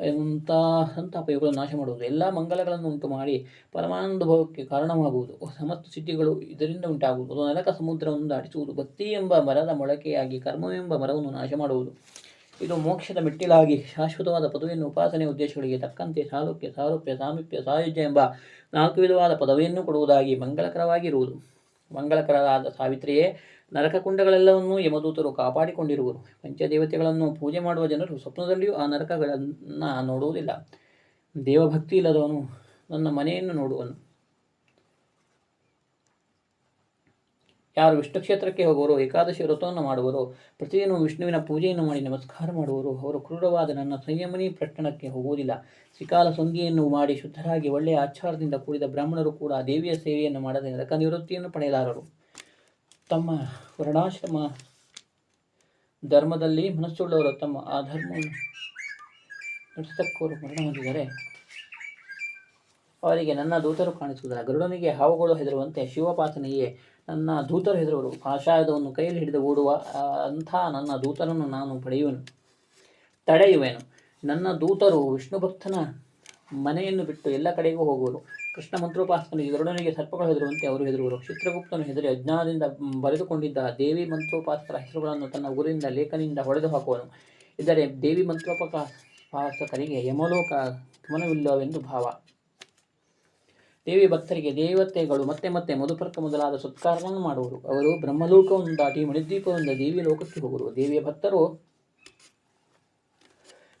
ಎಂಥ ಸಂತಾಪಯುಗಳನ್ನು ನಾಶ ಮಾಡುವುದು. ಎಲ್ಲ ಮಂಗಲಗಳನ್ನು ಉಂಟು ಮಾಡಿ ಪರಮಾನಂದ ಭವಕ್ಕೆ ಕಾರಣವಾಗುವುದು. ಸಮಸ್ತ ಸಿದ್ಧಿಗಳು ಇದರಿಂದ ಉಂಟಾಗುವುದು. ನರಕ ಸಮುದ್ರವನ್ನು ದಾಟಿಸುವುದು. ಭಕ್ತಿ ಎಂಬ ಮರದ ಮೊಳಕೆಯಾಗಿ ಕರ್ಮವೆಂಬ ಮರವನ್ನು ನಾಶ ಮಾಡುವುದು. ಇದು ಮೋಕ್ಷದ ಮೆಟ್ಟಿಲಾಗಿ ಶಾಶ್ವತವಾದ ಪದವಿಯನ್ನು ಉಪಾಸನೆ ಉದ್ದೇಶಗಳಿಗೆ ತಕ್ಕಂತೆ ಸಾಲುಕ್ಯ ಸಾರೂಪ್ಯ, ಸಾಮೀಪ್ಯ, ಸಾಯುಜ್ಯ ಎಂಬ ನಾಲ್ಕು ವಿಧವಾದ ಪದವಿಯನ್ನು ಕೊಡುವುದಾಗಿ ಮಂಗಳಕರವಾಗಿರುವುದು ಮಂಗಳಕರವಾದ ಸಾವಿತ್ರಿಯೇ, ನರಕಕುಂಡಗಳೆಲ್ಲವನ್ನೂ ಯಮದೂತರು ಕಾಪಾಡಿಕೊಂಡಿರುವರು. ಪಂಚದೇವತೆಗಳನ್ನು ಪೂಜೆ ಮಾಡುವ ಜನರು ಸ್ವಪ್ನದಲ್ಲಿಯೂ ಆ ನರಕಗಳನ್ನು ನೋಡುವುದಿಲ್ಲ. ದೇವಭಕ್ತಿ ಇಲ್ಲದವನು ನನ್ನ ಮನೆಯನ್ನು ನೋಡುವನು. ಯಾರು ವಿಷ್ಣು ಕ್ಷೇತ್ರಕ್ಕೆ ಹೋಗುವರು, ಏಕಾದಶಿ ವ್ರತವನ್ನು ಮಾಡುವರು ಪ್ರತಿದಿನ ವಿಷ್ಣುವಿನ ಪೂಜೆಯನ್ನು ಮಾಡಿ ನಮಸ್ಕಾರ ಮಾಡುವರು, ಅವರು ಕ್ರೂರವಾದ ನನ್ನ ಸಂಯಮನಿ ಪಟ್ಟಣಕ್ಕೆ ಹೋಗುವುದಿಲ್ಲ. ಶ್ರೀಕಾಲ ಸಂಧಿಯನ್ನು ಮಾಡಿ ಶುದ್ಧರಾಗಿ ಒಳ್ಳೆಯ ಆಚಾರದಿಂದ ಕೂಡಿದ ಬ್ರಾಹ್ಮಣರು ಕೂಡ ದೇವಿಯ ಸೇವೆಯನ್ನು ಮಾಡದೆ ನರಕ ನಿವೃತ್ತಿಯನ್ನು ಪಡೆಯಲಾರರು. ತಮ್ಮ ವರ್ಣಾಶ್ರಮ ಧರ್ಮದಲ್ಲಿ ಮನಸ್ಸುಳ್ಳವರು ತಮ್ಮ ಆ ಧರ್ಮವನ್ನು ನಡೆಸತಕ್ಕವರು ಹೊಂದಿದರೆ, ಅವರಿಗೆ ನನ್ನ ದೂತರು ಕಾಣಿಸುವುದಿಲ್ಲ. ಗರುಡನಿಗೆ ಹಾವುಗಳು ಹೆದರುವಂತೆ ಶಿವಪಾಸನೆಯೇ ನನ್ನ ದೂತರು ಹೆದರುವರು. ಆಷಾಯದವನ್ನು ಕೈಯಲ್ಲಿ ಹಿಡಿದು ಓಡುವ ಅಂಥ ನನ್ನ ದೂತರನ್ನು ನಾನು ಪಡೆಯುವೆನು, ತಡೆಯುವೆನು. ನನ್ನ ದೂತರು ವಿಷ್ಣು ಭಕ್ತನ ಮನೆಯನ್ನು ಬಿಟ್ಟು ಎಲ್ಲ ಕಡೆಗೂ ಹೋಗುವರು. ಕೃಷ್ಣ ಮಂತ್ರೋಪಾಸನೆಗೆ ಇದರೊಡನೆಗೆ ಸರ್ಪಗಳು ಹೆದರುವಂತೆ ಅವರು ಹೆದರುವರು. ಚಿತ್ರಗುಪ್ತನು ಹೆದರಿ ಅಜ್ಞಾನದಿಂದ ಬರೆದುಕೊಂಡಿದ್ದ ದೇವಿ ಮಂತ್ರೋಪಾಸಕರ ಹೆಸರುಗಳನ್ನು ತನ್ನ ಊರಿನಿಂದ ಲೇಖನಿಂದ ಹೊಡೆದು ಹಾಕುವನು. ಇದರ ದೇವಿ ಮಂತ್ರೋಪಕ ಪಾಸಕರಿಗೆ ಯಮಲೋಕ ಗಮನವಿಲ್ಲವೆಂದು ಭಾವ. ದೇವಿ ಭಕ್ತರಿಗೆ ದೇವತೆಗಳು ಮತ್ತೆ ಮತ್ತೆ ಮಧುಪರ್ಕ ಮೊದಲಾದ ಸತ್ಕಾರಗಳನ್ನು ಮಾಡುವರು. ಅವರು ಬ್ರಹ್ಮಲೋಕವನ್ನು ದಾಟಿ ಮಣಿದ್ವೀಪದಿಂದ ದೇವಿ ಲೋಕಕ್ಕೆ ಹೋಗುವರು. ದೇವಿಯ ಭಕ್ತರು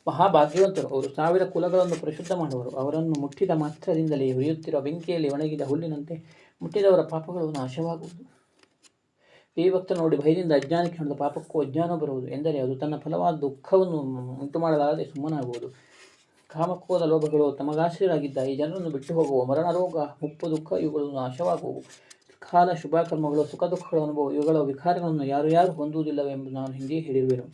ಮಹಾಭಾಗ್ಯವಂತರು. ಅವರು ಸಾವಿರ ಕುಲಗಳನ್ನು ಪರಿಶುದ್ಧ ಮಾಡುವರು. ಅವರನ್ನು ಮುಟ್ಟಿದ ಮಾತ್ರದಿಂದಲೇ ಹುರಿಯುತ್ತಿರುವ ಬೆಂಕಿಯಲ್ಲಿ ಒಣಗಿದ ಹುಲ್ಲಿನಂತೆ ಮುಟ್ಟಿದವರ ಪಾಪಗಳು ನಾಶವಾಗುವುದು. ಭಕ್ತ ನೋಡಿ ಭಯದಿಂದ ಅಜ್ಞಾನಕ್ಕೆ ನಡೆದ ಪಾಪಕ್ಕೂ ಅಜ್ಞಾನ ಬರುವುದು ಎಂದರೆ ಅದು ತನ್ನ ಫಲವಾದ ದುಃಖವನ್ನು ಉಂಟು ಮಾಡಲಾಗದೆ ಸುಮ್ಮನಾಗುವುದು. ಕಾಮಕ್ರೋಧ ಲೋಭಗಳು ತಮಗಾಶ್ರಯರಾಗಿದ್ದ ಈ ಜನರನ್ನು ಬಿಟ್ಟು ಹೋಗುವ ಮರಣ ರೋಗ, ಮುಪ್ಪು ದುಃಖ, ಇವುಗಳು ನಾಶವಾಗುವು. ಕಾಲ ಶುಭ ಕರ್ಮಗಳು ಸುಖ ದುಃಖಗಳ, ಅನುಭವ ಇವುಗಳ ವಿಕಾರಗಳನ್ನು ಯಾರು ಯಾರು ಹೊಂದುವುದಿಲ್ಲವೆಂದು ನಾನು ಹಿಂದೆ ಹೇಳಿರುವೆನು.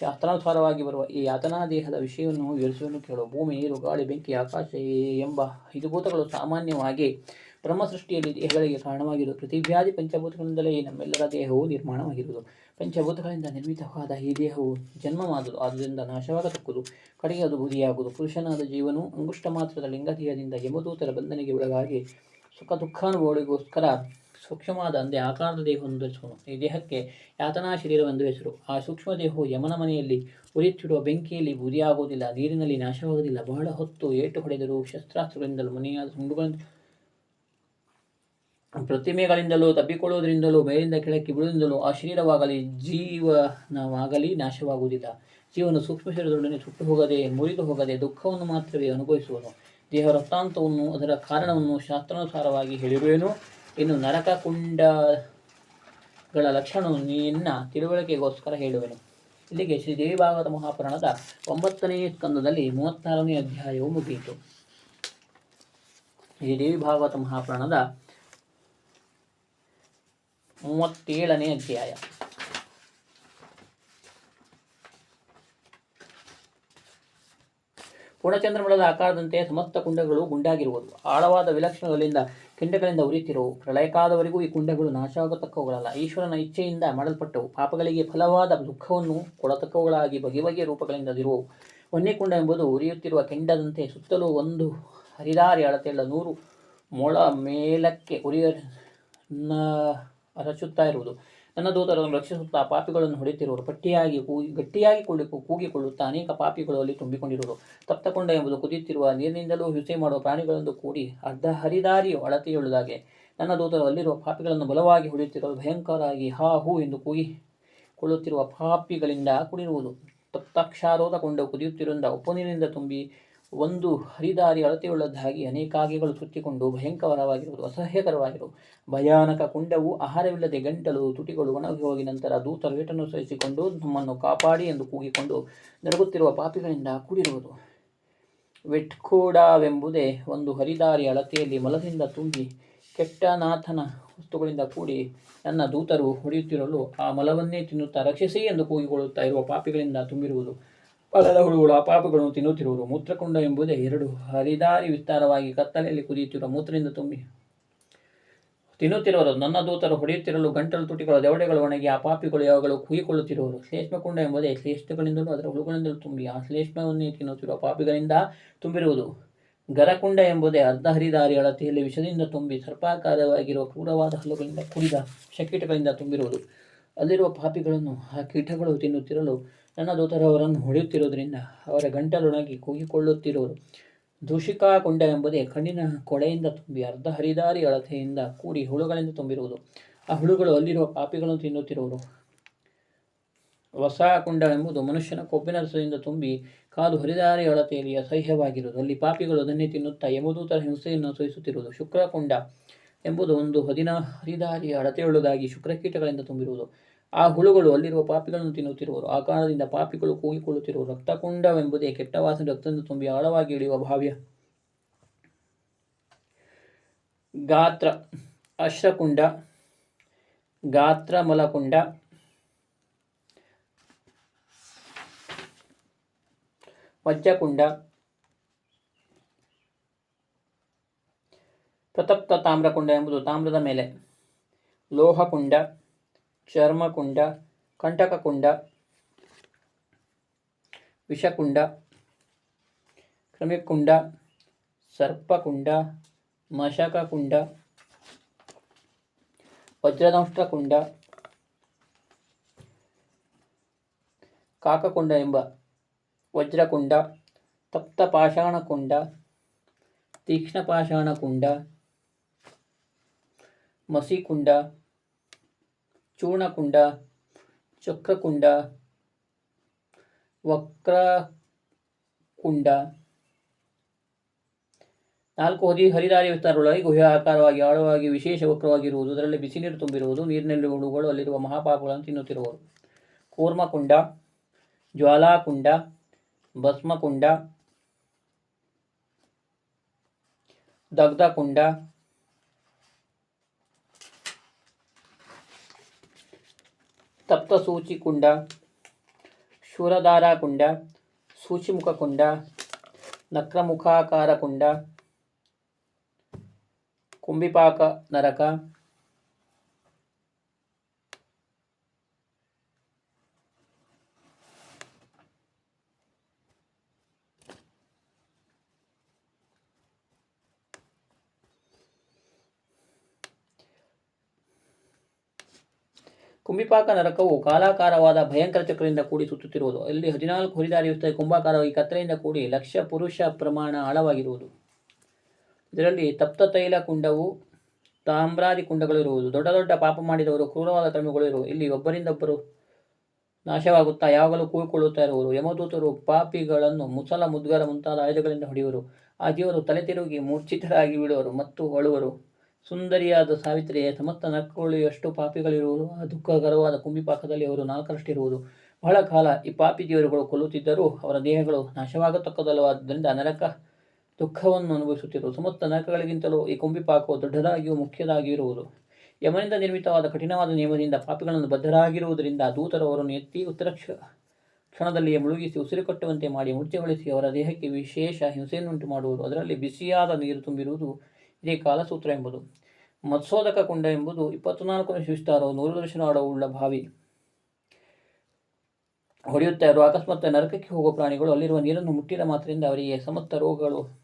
ಶಾಸ್ತ್ರಾನುಸಾರವಾಗಿ ಬರುವ ಈ ಯಾತನಾ ದೇಹದ ವಿಷಯವನ್ನು ವಿವರಿಸುವನ್ನು ಕೇಳುವ ಭೂಮಿ, ನೀರು, ಗಾಳಿ, ಬೆಂಕಿ, ಆಕಾಶ ಎಂಬ ಐದು ಭೂತಗಳು ಸಾಮಾನ್ಯವಾಗಿ ಬ್ರಹ್ಮ ಸೃಷ್ಟಿಯಲ್ಲಿ ದೇಹಗಳಿಗೆ ಕಾರಣವಾಗಿರುವುದು. ಪ್ರತಿವ್ಯಾಧಿ ಪಂಚಭೂತಗಳಿಂದಲೇ ನಮ್ಮೆಲ್ಲರ ದೇಹವು ನಿರ್ಮಾಣವಾಗಿರುವುದು. ಪಂಚಭೂತಗಳಿಂದ ನಿರ್ಮಿತವಾದ ಈ ದೇಹವು ಜನ್ಮ ಮಾಡುವುದು ಆದ್ದರಿಂದ ನಾಶವಾಗತಕ್ಕುದು. ಕಡೆಗೆ ಅದು ಬುದಿಯಾಗುವುದು ಪುರುಷನಾದ ಜೀವನು ಅಂಗುಷ್ಟ ಮಾತ್ರದ ಲಿಂಗದೇಹದಿಂದ ಯಮದೂತರ ಬಂಧನೆಗೆ ಒಳಗಾಗಿ ಸುಖ ದುಃಖಾನುಭವಗಳಿಗೋಸ್ಕರ ಸೂಕ್ಷ್ಮವಾದ ಅಂದೆ ಆಕಾರದ ದೇಹವನ್ನು ಧರಿಸುವನು. ಈ ದೇಹಕ್ಕೆ ಯಾತನಾ ಶರೀರವೆಂದು ಹೆಸರು. ಆ ಸೂಕ್ಷ್ಮ ದೇಹವು ಯಮನ ಮನೆಯಲ್ಲಿ ಉರಿಯುತ್ತಿರುವ ಬೆಂಕಿಯಲ್ಲಿ ಬುದಿಯಾಗುವುದಿಲ್ಲ ನೀರಿನಲ್ಲಿ ನಾಶವಾಗುವುದಿಲ್ಲ. ಬಹಳ ಹೊತ್ತು ಏಟು ಹೊಡೆದರೂ ಶಸ್ತ್ರಾಸ್ತ್ರಗಳಿಂದಲೂ ಮನೆಯಾದ ಸುಂಡುಗಳಿಂದ ಪ್ರತಿಮೆಗಳಿಂದಲೂ, ತಬ್ಬಿಕೊಳ್ಳುವುದರಿಂದಲೂ, ಮೇಲಿಂದ ಕೆಳಕ್ಕೆ ಬೀಳುವುದರಿಂದಲೂ ಆ ಶರೀರವಾಗಲಿ, ಜೀವನವಾಗಲಿ ನಾಶವಾಗುವುದಿಲ್ಲ. ಜೀವನ ಸೂಕ್ಷ್ಮ ಶರೀರದೊಡನೆ ಸುಟ್ಟು ಹೋಗದೆ, ಮುರಿದು ಹೋಗದೆ, ದುಃಖವನ್ನು ಮಾತ್ರವೇ ಅನುಭವಿಸುವನು. ದೇಹ ವೃತ್ತಾಂತವನ್ನು ಅದರ ಕಾರಣವನ್ನು ಶಾಸ್ತ್ರಾನುಸಾರವಾಗಿ ಹೇಳಿರುವೇನು. ಇನ್ನು ನರಕ ಕುಂಡಗಳ ಲಕ್ಷಣವನ್ನು ನಿನ್ನ ತಿಳುವಳಿಕೆಗೋಸ್ಕರ ಹೇಳುವೆನು. ಇಲ್ಲಿಗೆ ಶ್ರೀ ದೇವಿ ಭಾಗವತ ಮಹಾಪುರಾಣದ ಒಂಬತ್ತನೇ ಸ್ಕಂದದಲ್ಲಿ ಮೂವತ್ತಾರನೇ ಅಧ್ಯಾಯವು ಮುಗಿಯಿತು. ಶ್ರೀ ದೇವಿ ಭಾಗವತ ಮಹಾಪುರಾಣದ ಮೂವತ್ತೇಳನೇ ಅಧ್ಯಾಯ. ಪೂರ್ಣಚಂದ್ರಮಳದ ಆಕಾರದಂತೆ ಸಮಸ್ತ ಕುಂಡಗಳು ಗುಂಡಾಗಿರುವುದು. ಆಳವಾದ ವಿಲಕ್ಷಣಗಳಿಂದ ಕಿಂಡಗಳಿಂದ ಉರಿತಿರುವು. ಪ್ರಳಯಕಾದವರೆಗೂ ಈ ಕುಂಡಗಳು ನಾಶವಾಗತಕ್ಕವುಗಳಲ್ಲ. ಈಶ್ವರನ ಇಚ್ಛೆಯಿಂದ ಮಾಡಲ್ಪಟ್ಟವು. ಪಾಪಗಳಿಗೆ ಫಲವಾದ ದುಃಖವನ್ನು ಕೊಡತಕ್ಕವುಗಳಾಗಿ ಬಗೆ ಬಗೆಯ ರೂಪಗಳಿಂದ ಇರುವವು ಒಂದೇ ಕುಂಡ ಎಂಬುದು ಉರಿಯುತ್ತಿರುವ ಕೆಂಡದಂತೆ ಸುತ್ತಲೂ ಒಂದು ಹರಿದಾರಿ ಅಳತೆಯುಳ್ಳ ನೂರು ಮೊಳ ಮೇಲಕ್ಕೆ ಉರಿಯ ಅರಚುತ್ತಾ ಇರುವುದು. ನನ್ನ ದೂತರನ್ನು ರಕ್ಷಿಸುತ್ತಾ ಪಾಪಿಗಳನ್ನು ಹೊಡೆಯುತ್ತಿರುವರು. ಪಟ್ಟಿಯಾಗಿ ಕೂಗಿ ಗಟ್ಟಿಯಾಗಿ ಕೂಗಿ ಕೂಗಿಕೊಳ್ಳುತ್ತಾ ಅನೇಕ ಪಾಪಿಗಳು ಅಲ್ಲಿ ತುಂಬಿಕೊಂಡಿರುವರು. ತಪ್ತಕೊಂಡ ಎಂಬುದು ಕುದಿಯುತ್ತಿರುವ ನೀರಿನಿಂದಲೂ ಹಿಂಸೆ ಮಾಡುವ ಪ್ರಾಣಿಗಳೆಂದು ಕೂಡಿ ಅರ್ಧ ಹರಿದಾರಿಯು ಅಳತೆಯುಳ್ಳದಾಗೆ. ನನ್ನ ದೂತರು ಅಲ್ಲಿರುವ ಪಾಪಿಗಳನ್ನು ಬಲವಾಗಿ ಹೊಡೆಯುತ್ತಿರುವ ಭಯಂಕರವಾಗಿ ಹಾ, ಹೂ ಎಂದು ಕೂಗಿಕೊಳ್ಳುತ್ತಿರುವ ಪಾಪಿಗಳಿಂದ ಕೂಡಿರುವುದು. ತಪ್ತಾಕ್ಷಾರೋಧಗೊಂಡು ಕುದಿಯುತ್ತಿರುವುದ ಉಪ್ಪು ನೀರಿನಿಂದ ತುಂಬಿ ಒಂದು ಹರಿದಾರಿ ಅಳತೆಯುಳ್ಳದ್ದಾಗಿ ಅನೇಕಾಗಿಗಳು ಸುತ್ತಿಕೊಂಡು ಭಯಂಕರವಾಗಿರುವುದು ಅಸಹ್ಯಕರವಾಗಿರುವುದು ಭಯಾನಕ ಕುಂಡವು ಆಹಾರವಿಲ್ಲದೆ ಗಂಟಲು ತುಟಿಗಳು ಒಣಗಿ ಹೋಗಿ ನಂತರ ದೂತರು ಏಟನ್ನು ಸಹಿಸಿಕೊಂಡು ನಮ್ಮನ್ನು ಕಾಪಾಡಿ ಎಂದು ಕೂಗಿಕೊಂಡು ನರಗುತ್ತಿರುವ ಪಾಪಿಗಳಿಂದ ಕೂಡಿರುವುದು. ವೆಟ್ಕೋಡವೆಂಬುದೇ ಒಂದು ಹರಿದಾರಿ ಅಳತೆಯಲ್ಲಿ ಮಲದಿಂದ ತುಂಬಿ ಕೆಟ್ಟನಾಥನ ವಸ್ತುಗಳಿಂದ ಕೂಡಿ ನನ್ನ ದೂತರು ಹೊಡೆಯುತ್ತಿರಲು ಆ ಮಲವನ್ನೇ ತಿನ್ನುತ್ತಾ ರಕ್ಷಿಸಿ ಎಂದು ಕೂಗಿಕೊಳ್ಳುತ್ತಾ ಇರುವ ಪಾಪಿಗಳಿಂದ ತುಂಬಿರುವುದು. ಫಲದ ಹುಳುಗಳು ಅಪಾಪಗಳನ್ನು ಪಾಪಗಳನ್ನು ತಿನ್ನುತ್ತಿರುವುದು ಮೂತ್ರಕುಂಡ ಎಂಬುದೇ ಎರಡು ಹರಿದಾರಿ ವಿಸ್ತಾರವಾಗಿ ಕತ್ತಲೆಯಲ್ಲಿ ಕುದಿಯುತ್ತಿರುವ ಮೂತ್ರದಿಂದ ತುಂಬಿ. ತಿನ್ನುತ್ತಿರುವರು ನನ್ನ ದೂತರು ಹೊಡೆಯುತ್ತಿರಲು ಗಂಟಲು ತುಟಿಗಳು ದವಡೆಗಳು ಒಣಗಿ ಆ ಪಾಪಿಗಳು ಯಾವಾಗಲೂ ಕೂಗಿಕೊಳ್ಳುತ್ತಿರುವರು. ಶ್ಲೇಷ್ಮಕುಂಡ ಎಂಬುದೇ ಶ್ಲೇಷ್ಠಗಳಿಂದಲೂ ಅದರ ಹುಳುಗಳಿಂದಲೂ ತುಂಬಿ ಆ ಶ್ಲೇಷ್ಮವನ್ನೇ ತಿನ್ನುತ್ತಿರುವ ಪಾಪಿಗಳಿಂದ ತುಂಬಿರುವುದು. ಗರಕುಂಡ ಎಂಬುದೇ ಅರ್ಧ ಹರಿದಾರಿ ಅಳತೆಯಲ್ಲಿ ವಿಷದಿಂದ ತುಂಬಿ ಸರ್ಪಾಕಾರವಾಗಿರುವ ಕ್ರೂರವಾದ ಹಲ್ಲುಗಳಿಂದ ಕುಡಿದ ಶಕೀಟಗಳಿಂದ ತುಂಬಿರುವುದು. ಅಲ್ಲಿರುವ ಪಾಪಿಗಳನ್ನು ಆ ಕೀಟಗಳು ತಿನ್ನುತ್ತಿರಲು ನನ್ನ ದೂತರು ಅವರನ್ನು ಹೊಡೆಯುತ್ತಿರುವುದರಿಂದ ಅವರ ಗಂಟಲೊಣಗಿ ಕೂಗಿಕೊಳ್ಳುತ್ತಿರುವರು. ದೂಷಿಕಾ ಕೊಂಡ ಎಂಬುದೇ ಕಣ್ಣಿನ ಕೊಳೆಯಿಂದ ತುಂಬಿ ಅರ್ಧ ಹರಿದಾರಿ ಅಳತೆಯಿಂದ ಕೂಡಿ ಹುಳುಗಳಿಂದ ತುಂಬಿರುವುದು. ಆ ಹುಳುಗಳು ಅಲ್ಲಿರುವ ಪಾಪಿಗಳನ್ನು ತಿನ್ನುತ್ತಿರುವರು. ಹೊಸ ಕುಂಡ ಎಂಬುದು ಮನುಷ್ಯನ ಕೊಬ್ಬಿನ ರಸದಿಂದ ತುಂಬಿ ಕಾಲು ಹರಿದಾರಿ ಅಳತೆಯಲ್ಲಿ ಅಸಹ್ಯವಾಗಿರುವುದು. ಅಲ್ಲಿ ಪಾಪಿಗಳು ಅದನ್ನೇ ತಿನ್ನುತ್ತಾ ಯಮದೂತರ ಹಿಂಸೆಯನ್ನು ಅನುಸರಿಸುತ್ತಿರುವುದು. ಶುಕ್ರಕುಂಡ ಎಂಬುದು ಒಂದು ಹದಿನ ಹರಿದಾರಿ ಅಳತೆಯುಳ್ಳದಾಗಿ ಶುಕ್ರಕೀಟಗಳಿಂದ ತುಂಬಿರುವುದು. ಆ ಹುಳುಗಳು ಅಲ್ಲಿರುವ ಪಾಪಿಗಳನ್ನು ತಿನ್ನುತ್ತಿರುವರು ಆ ಕಾರಣದಿಂದ ಪಾಪಿಗಳು ಕೂಗಿಕೊಳ್ಳುತ್ತಿರುವ ರಕ್ತಕುಂಡವೆಂಬುದೇ ಕೆಟ್ಟ ವಾಸನೆ, ರಕ್ತದಿಂದ ತುಂಬಿ ಆಳವಾಗಿ ಇಳಿಯುವ ಭಾವ್ಯ. ಗಾತ್ರ, ಅಶ್ರಕುಂಡ ಗಾತ್ರ ಮಲಕುಂಡ ಮಜ್ಜಕುಂಡ, ಪ್ರತಪ್ತ ತಾಮ್ರಕುಂಡ ಎಂಬುದು ತಾಮ್ರದ ಮೇಲೆ. ಲೋಹಕುಂಡ ಚರ್ಮಕುಂಡ ಕಂಟಕಕುಂಡ ವಿಷಕುಂಡ ಕ್ರಮಿಕುಂಡ ಸರ್ಪಕುಂಡ ಮಶಕಕುಂಡ ವಜ್ರದಂಷ್ಟಕುಂಡ ಕಾಕಕುಂಡ ಎಂಬ ವಜ್ರಕುಂಡ ತಪ್ತ ಪಾಷಾಣಕುಂಡ ತೀಕ್ಷ್ಣ ಪಾಷಾಣಕುಂಡ ಮಸಿಕುಂಡ ಚೂರ್ಣಕುಂಡ, ಚಕ್ರಕುಂಡ, ವಕ್ರಕುಂಡ. ನಾಲ್ಕು ಹದಿ ಹರಿದಾರಿ ವಿಸ್ತಾರಗಳಾಗಿ ಗುಹೆ ಆಕಾರವಾಗಿ, ಆಳವಾಗಿ, ವಿಶೇಷ ವಕ್ರವಾಗಿರುವುದು, ಅದರಲ್ಲಿ ಬಿಸಿ ನೀರು ತುಂಬಿರುವುದು, ನೀರಿನಲ್ಲಿ ಹುಳುಗಳು ಅಲ್ಲಿರುವ ಮಹಾಪಾಪಗಳನ್ನು ತಿನ್ನುತ್ತಿರುವರು. ಕೂರ್ಮಕುಂಡ, ಜ್ವಾಲಾಕುಂಡ, ಭಸ್ಮಕುಂಡ, ದಗ್ಧಕುಂಡ సప్తసూచికుండ శూరధారాకుండ సూచిముఖకుండ నక్రముఖాకారకుండ కుంభిపాక నరక ಕುಂಭಿಪಾಕ ನರಕವು ಕಾಲಾಕಾರವಾದ ಭಯಂಕರ ಚಕ್ರದಿಂದ ಕೂಡಿ ಸುತ್ತುತ್ತಿರುವುದು. ಇಲ್ಲಿ ಹದಿನಾಲ್ಕು ಹುರಿದಾರಿಯುತ್ತದೆ ಕುಂಭಾಕಾರವಾಗಿ ಕತ್ತಲೆಯಿಂದ ಕೂಡಿ ಲಕ್ಷ ಪುರುಷ ಪ್ರಮಾಣ ಆಳವಾಗಿರುವುದು. ಇದರಲ್ಲಿ ತಪ್ತ ತೈಲ ಕುಂಡವು, ತಾಮ್ರಾದಿ ಕುಂಡಗಳಿರುವುದು ದೊಡ್ಡ ದೊಡ್ಡ ಪಾಪ ಮಾಡಿದವರು, ಕ್ರೂರವಾದ ಕ್ರಮಗಳು ಇರುವುದು. ಇಲ್ಲಿ ಒಬ್ಬರಿಂದೊಬ್ಬರು ನಾಶವಾಗುತ್ತಾ ಯಾವಾಗಲೂ ಕೂಗಿಕೊಳ್ಳುತ್ತಾ ಇರುವರು ಯಮದೂತರು ಪಾಪಿಗಳನ್ನು ಮುಸಲ ಮುದ್ಗರ ಮುಂತಾದ ಆಯುಧಗಳಿಂದ ಹೊಡೆಯುವರು. ಆ ಜೀವರು ತಲೆ ತಿರುಗಿ ಮೂರ್ಛಿತರಾಗಿ ಬಿಡುವರು ಮತ್ತು ಅಳುವರು. ಸುಂದರಿಯಾದ ಸಾವಿತ್ರಿಯ ಸಮಸ್ತ ಎಷ್ಟು ಪಾಪಿಗಳಿರುವುದು, ಆ ದುಃಖಕರವಾದ ಕುಂಭಿಪಾಕದಲ್ಲಿ ಅವರು ನಾಲ್ಕರಷ್ಟಿರುವುದು. ಬಹಳ ಕಾಲ ಈ ಪಾಪಿ ದೇವರುಗಳು ಕೊಲ್ಲುತ್ತಿದ್ದರೂ ಅವರ ದೇಹಗಳು ನಾಶವಾಗತಕ್ಕದಲ್ಲವಾದ್ದರಿಂದ ನರಕ ದುಃಖವನ್ನು ಅನುಭವಿಸುತ್ತಿರುವುದು. ಸಮಸ್ತ ನರಕಗಳಿಗಿಂತಲೂ ಈ ಕುಂಭಿಪಾಕವು ದೊಡ್ಡದಾಗಿಯೂ ಮುಖ್ಯದಾಗಿಯೂ ಇರುವುದು. ಯಮನಿಂದ ನಿರ್ಮಿತವಾದ ಕಠಿಣವಾದ ನಿಯಮದಿಂದ ಪಾಪಿಗಳನ್ನು ಬದ್ಧರಾಗಿರುವುದರಿಂದ ದೂತರು ಅವರನ್ನು ಎತ್ತಿ ಉತ್ತರ ಕ್ಷ, ಕ್ಷಣದಲ್ಲಿಯೇ ಮುಳುಗಿಸಿ ಉಸಿರು ಕಟ್ಟುವಂತೆ ಮಾಡಿ ಮುಚ್ಚಗೊಳಿಸಿ ಅವರ ದೇಹಕ್ಕೆ ವಿಶೇಷ ಹಿಂಸೆಯನ್ನುಂಟು ಮಾಡುವುದು ಅದರಲ್ಲಿ ಬಿಸಿಯಾದ ನೀರು ತುಂಬಿರುವುದು ಇದೇ ಕಾಲಸೂತ್ರ ಎಂಬುದು. ಮತ್ಸೋದಕ ಕುಂಡ ಎಂಬುದು ಇಪ್ಪತ್ನಾಲ್ಕು ನಿಮಿಷ ವಿಸ್ತಾರವು ನೂರು ದರ್ಶನ ಭಾವಿ ಬಾವಿ. ಹೊಡೆಯುತ್ತಾ ಇರುವ ಅಕಸ್ಮಾತ್ ನರಕಕ್ಕೆ ಹೋಗುವ ಪ್ರಾಣಿಗಳು ಅಲ್ಲಿರುವ ನೀರನ್ನು ಮುಟ್ಟಿದ ಮಾತ್ರದಿಂದ ಅವರಿಗೆ ಸಮಸ್ತ ರೋಗಗಳು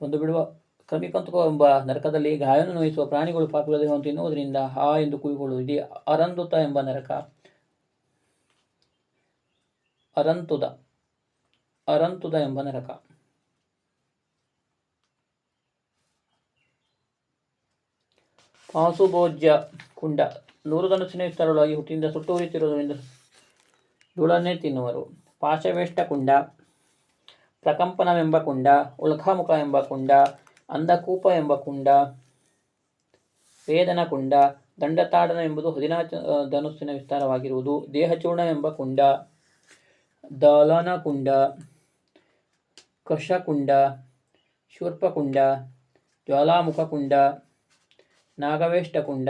ಒಂದು ಬಿಡುವ ಕ್ರಮಿಕಂತಕೋ ಎಂಬ ನರಕದಲ್ಲಿ ಗಾಯವನ್ನು ನೋಯಿಸುವ ಪ್ರಾಣಿಗಳು ಪಾಪಿಗಳ ದೇಹವನ್ನು ತಿನ್ನುವುದರಿಂದ ಹಾ ಎಂದು ಕೂಗಿಕೊಳ್ಳುವುದು ಇದೇ ಅರಂದುತ ಎಂಬ ನರಕ. ಅರಂತುದ. ಅರಂತುದ ಎಂಬ ನರಕ. ಪಾಸುಭೋಜ್ಯ ಕುಂಡ. ನೂರು ಧನುಸಿನ ವಿಸ್ತಾರವಾಗಿ ಹುಟ್ಟಿನಿಂದ ಸುಟ್ಟು ಉರಿತಿರುವುದರಿಂದ ಧೂಳನ್ನೇ ತಿನ್ನುವರು. ಪಾಶವೇಷ್ಟ ಕುಂಡ ಪ್ರಕಂಪನವೆಂಬ ಕುಂಡ, ಉಲ್ಖಾಮುಖ ಎಂಬ ಕುಂಡ, ಅಂಧಕೂಪ ಎಂಬ ಕುಂಡ, ವೇದನ ಕುಂಡ, ದಂಡತಾಡನ ಎಂಬುದು ಹದಿನ ಧನುಸ್ಸಿನ ವಿಸ್ತಾರವಾಗಿರುವುದು. ದೇಹಚೂರ್ಣ ಎಂಬ ಕುಂಡ, ದಲನ ಕುಂಡ ಕಷಕುಂಡ ಶೂರ್ಪಕುಂಡ ಜ್ವಾಲಾಮುಖ ಕುಂಡ ನಾಗವೇಷ್ಟ ಕುಂಡ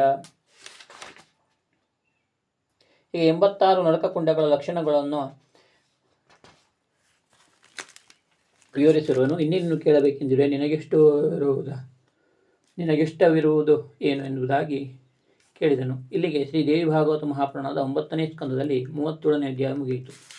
ಈ ಎಂಬತ್ತಾರು ನರಕಕುಂಡಗಳ ಲಕ್ಷಣಗಳನ್ನು ವಿವರಿಸಿರುವನು. ಇನ್ನೇನು ಕೇಳಬೇಕೆಂದಿರುವೆ ನಿನಗೆಷ್ಟು ಇರುವುದ? ನಿನಗಿಷ್ಟವಿರುವುದು ಏನು ಎನ್ನುವುದಾಗಿ ಕೇಳಿದನು. ಇಲ್ಲಿಗೆ ಶ್ರೀ ದೇವಿ ಭಾಗವತ ಮಹಾಪುರಾಣದ ಒಂಬತ್ತನೇ ಸ್ಕಂದದಲ್ಲಿ ಮೂವತ್ತೇಳನೇ ಅಧ್ಯಾಯ ಮುಗಿಯಿತು.